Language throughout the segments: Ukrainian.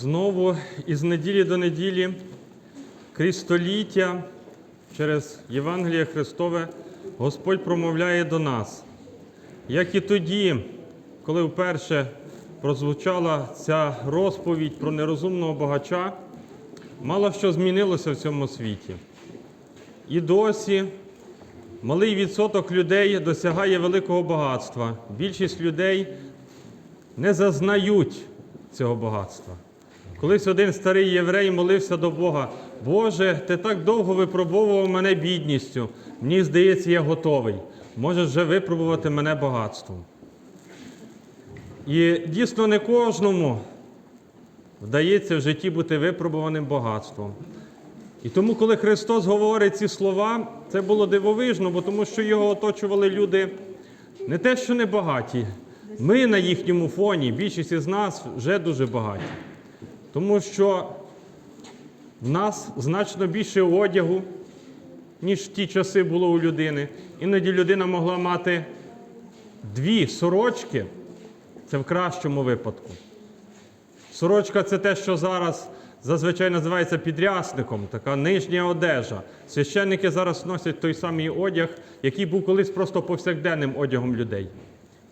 Знову із неділі до неділі, крізь століття, через Євангеліє Христове, Господь промовляє до нас. Як і тоді, коли вперше прозвучала ця розповідь про нерозумного багача, мало що змінилося в цьому світі. І досі малий відсоток людей досягає великого багатства. Більшість людей не зазнають цього багатства. Колись один старий єврей молився до Бога, Боже, ти так довго випробовував мене бідністю. Мені здається, я готовий. Можеш вже випробувати мене багатством. І дійсно не кожному вдається в житті бути випробуваним багатством. І тому, коли Христос говорить ці слова, це було дивовижно, бо тому що його оточували люди не те, що не багаті. Ми на їхньому фоні, більшість із нас вже дуже багаті. Тому що в нас значно більше одягу, ніж в ті часи було у людини. Іноді людина могла мати дві сорочки, це в кращому випадку. Сорочка це те, що зараз зазвичай називається підрясником, така нижня одежа. Священники зараз носять той самий одяг, який був колись просто повсякденним одягом людей.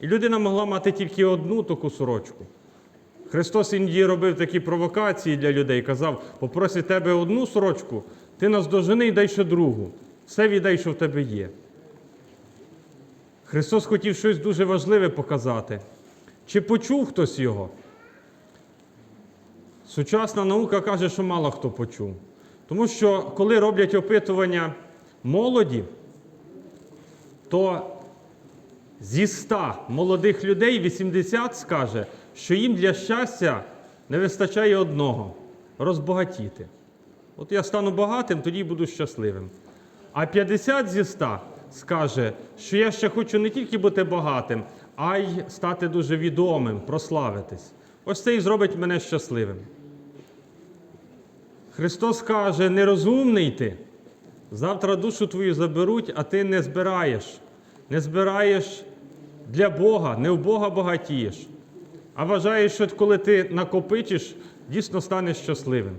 І людина могла мати тільки одну таку сорочку. Христос іноді робив такі провокації для людей, казав: попросить тебе одну сорочку, ти нас дожени і дай ще другу. Все віддай, що в тебе є. Христос хотів щось дуже важливе показати. Чи почув хтось його? Сучасна наука каже, що мало хто почув. Тому що коли роблять опитування молоді, то зі 100 молодих людей 80 скаже, що їм для щастя не вистачає одного розбагатіти. От я стану багатим, тоді буду щасливим. А 50 зі 100 скаже, що я ще хочу не тільки бути багатим, а й стати дуже відомим, прославитись. Ось це і зробить мене щасливим. Христос каже, нерозумний ти. Завтра душу твою заберуть, а ти не збираєш. Не збираєш для Бога, не в Бога багатієш. А вважаєш, що коли ти накопичиш, дійсно станеш щасливим.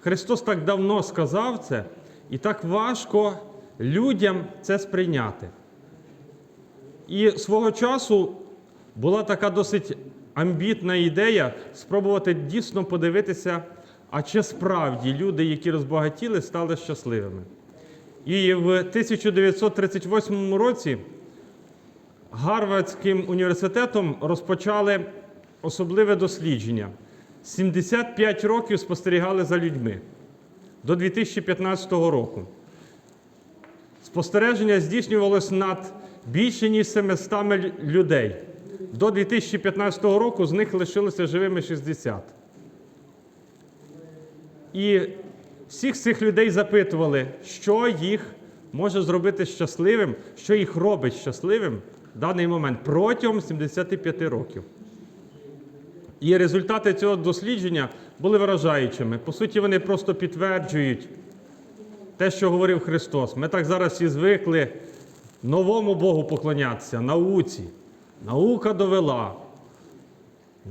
Христос так давно сказав це, і так важко людям це сприйняти. І свого часу була така досить амбітна ідея спробувати дійсно подивитися, а чи справді люди, які розбагатіли, стали щасливими. І в 1938 році Гарвардським університетом розпочали особливе дослідження. 75 років спостерігали за людьми до 2015 року. Спостереження здійснювалось над більше ніж 700 людей. До 2015 року з них лишилося живими 60. І всіх цих людей запитували, що їх може зробити щасливим, що їх робить щасливим в даний момент протягом 75 років. І результати цього дослідження були вражаючими. По суті, вони просто підтверджують те, що говорив Христос. Ми так зараз всі звикли новому Богу поклонятися, науці. Наука довела.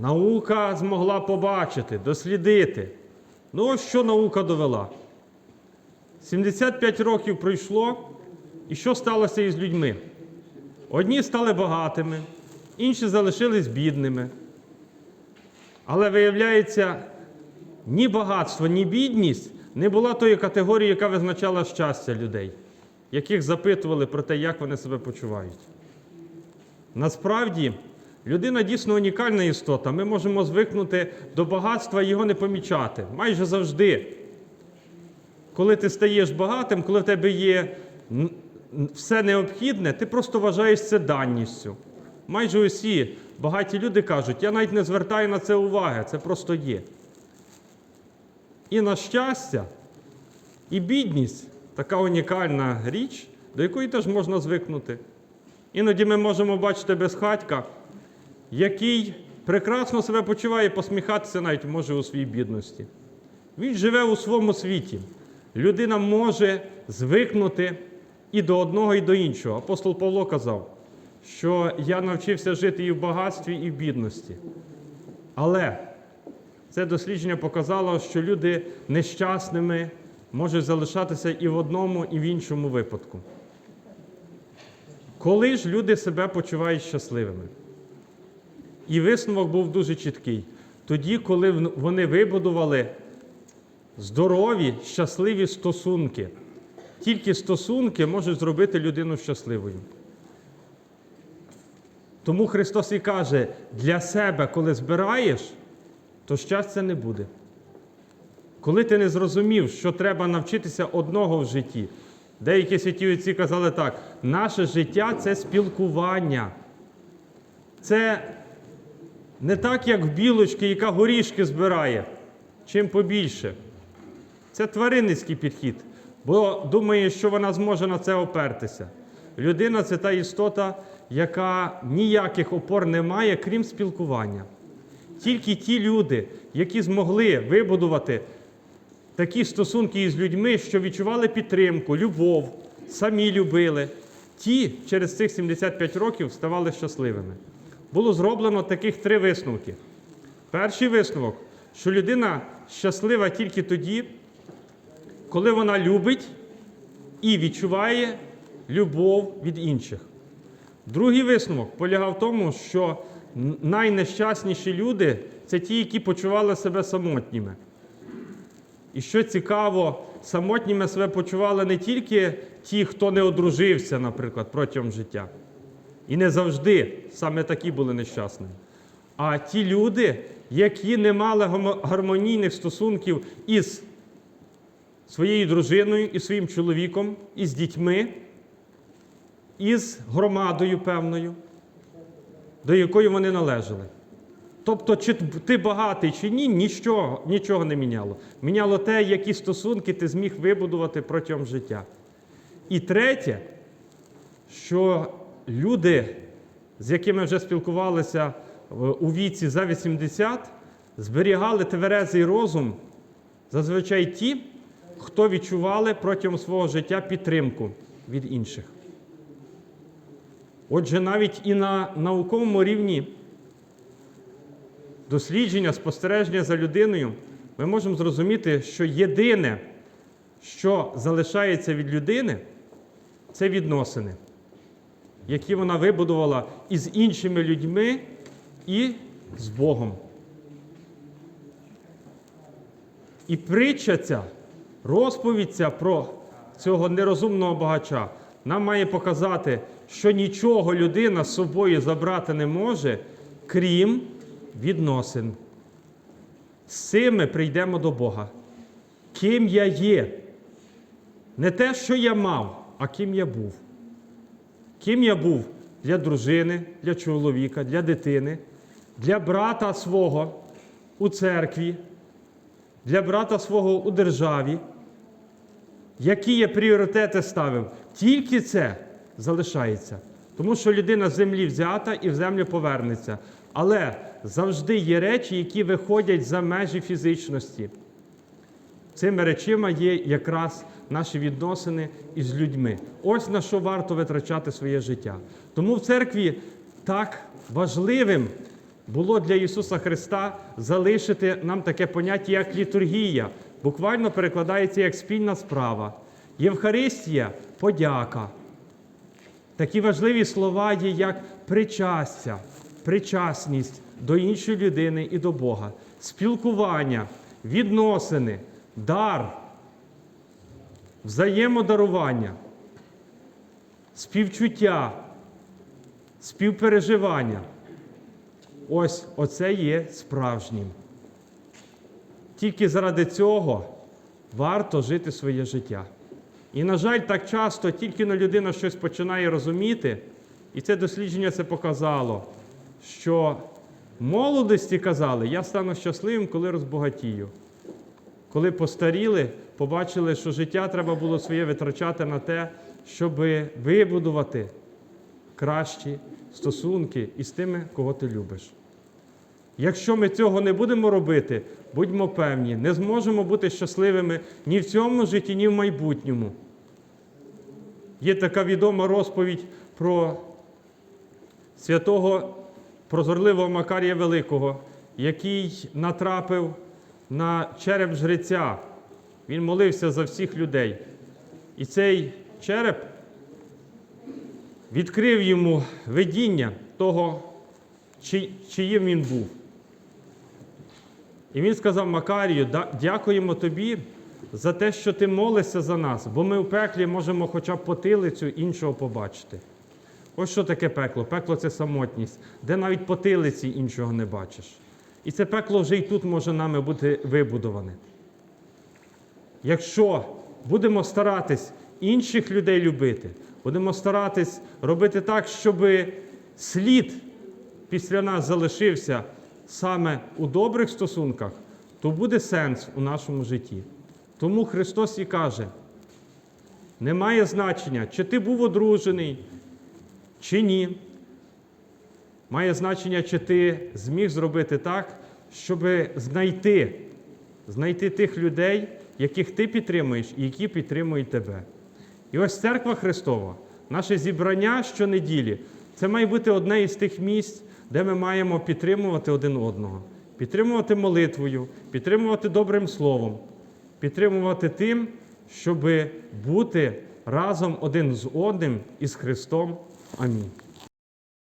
Наука змогла побачити, дослідити. Ну, ось що наука довела. 75 років пройшло, і що сталося із людьми? Одні стали багатими, інші залишились бідними. Але виявляється, ні багатство, ні бідність не була тої категорії, яка визначала щастя людей, яких запитували про те, як вони себе почувають. Насправді, людина дійсно унікальна істота. Ми можемо звикнути до багатства і його не помічати. Майже завжди. Коли ти стаєш багатим, коли в тебе є все необхідне, ти просто вважаєш це данністю. Майже усі багаті люди кажуть, я навіть не звертаю на це уваги, це просто є. І на щастя, і бідність така унікальна річ, до якої теж можна звикнути. Іноді ми можемо бачити безхатька, який прекрасно себе почуває посміхатися навіть може у своїй бідності. Він живе у своєму світі. Людина може звикнути і до одного, і до іншого. Апостол Павло казав, що я навчився жити і в багатстві, і в бідності. Але це дослідження показало, що люди нещасними можуть залишатися і в одному, і в іншому випадку. Коли ж люди себе почувають щасливими? І висновок був дуже чіткий. Тоді, коли вони вибудували здорові, щасливі стосунки. Тільки стосунки можуть зробити людину щасливою. Тому Христос і каже: для себе, коли збираєш, то щастя не буде. Коли ти не зрозумів, що треба навчитися одного в житті, деякі святі отці казали так: наше життя це спілкування. Це не так, як білочки, яка горішки збирає, чим побільше. Це тваринницький підхід, бо думає, що вона зможе на це опертися. Людина це та істота, яка ніяких опор не має, крім спілкування. Тільки ті люди, які змогли вибудувати такі стосунки із людьми, що відчували підтримку, любов, самі любили, ті через цих 75 років ставали щасливими. Було зроблено таких три висновки. Перший висновок, що людина щаслива тільки тоді, коли вона любить і відчуває любов від інших. Другий висновок полягав в тому, що найнещасніші люди це ті, які почували себе самотніми. І що цікаво, самотніми себе почували не тільки ті, хто не одружився, наприклад, протягом життя. І не завжди саме такі були нещасними. А ті люди, які не мали гармонійних стосунків із своєю дружиною, із своїм чоловіком, із дітьми, із громадою певною, до якої вони належали. Тобто, чи ти багатий чи ні, нічого, нічого не міняло. Міняло те, які стосунки ти зміг вибудувати протягом життя. І третє, що люди, з якими вже спілкувалися у віці за 80, зберігали тверезий розум зазвичай ті, хто відчували протягом свого життя підтримку від інших. Отже, навіть і на науковому рівні дослідження, спостереження за людиною, ми можемо зрозуміти, що єдине, що залишається від людини, це відносини, які вона вибудувала із іншими людьми і з Богом. І притча ця, розповідь ця про цього нерозумного багача нам має показати, що нічого людина з собою забрати не може, крім відносин. З цим ми прийдемо до Бога. Ким я є? Не те, що я мав, а ким я був. Ким я був для дружини, для чоловіка, для дитини, для брата свого у церкві, для брата свого у державі. Які я пріоритети ставив? Тільки це залишається. Тому що людина з землі взята і в землю повернеться. Але завжди є речі, які виходять за межі фізичності. Цими речима є якраз наші відносини із людьми. Ось на що варто витрачати своє життя. Тому в церкві так важливим було для Ісуса Христа залишити нам таке поняття, як літургія. Буквально перекладається як спільна справа. Євхаристія подяка. Такі важливі слова є, як причастя, причасність до іншої людини і до Бога, спілкування, відносини, дар, взаємодарування, співчуття, співпереживання. Ось оце є справжнім. Тільки заради цього варто жити своє життя. І, на жаль, так часто тільки на людина щось починає розуміти, і це дослідження це показало, що молодості казали, я стану щасливим, коли розбагатію. Коли постаріли, побачили, що життя треба було своє витрачати на те, щоб вибудувати кращі стосунки із тими, кого ти любиш. Якщо ми цього не будемо робити, будьмо певні, не зможемо бути щасливими ні в цьому житті, ні в майбутньому. Є така відома розповідь про святого прозорливого Макарія Великого, який натрапив на череп жреця. Він молився за всіх людей. І цей череп відкрив йому видіння того, чиїм він був. І він сказав Макарію, дякуємо тобі за те, що ти молишся за нас, бо ми в пеклі можемо хоча б потилицю іншого побачити. Ось що таке пекло? Пекло це самотність, де навіть потилиці іншого не бачиш. І це пекло вже і тут може нами бути вибудоване. Якщо будемо старатись інших людей любити, будемо старатись робити так, щоб слід після нас залишився саме у добрих стосунках, то буде сенс у нашому житті. Тому Христос і каже: немає значення, чи ти був одружений, чи ні. Має значення, чи ти зміг зробити так, щоб знайти, знайти тих людей, яких ти підтримуєш і які підтримують тебе. І ось церква Христова, наше зібрання щонеділі, це має бути одне із тих місць, де ми маємо підтримувати один одного, підтримувати молитвою, підтримувати добрим словом, підтримувати тим, щоб бути разом один з одним із Христом. Амінь.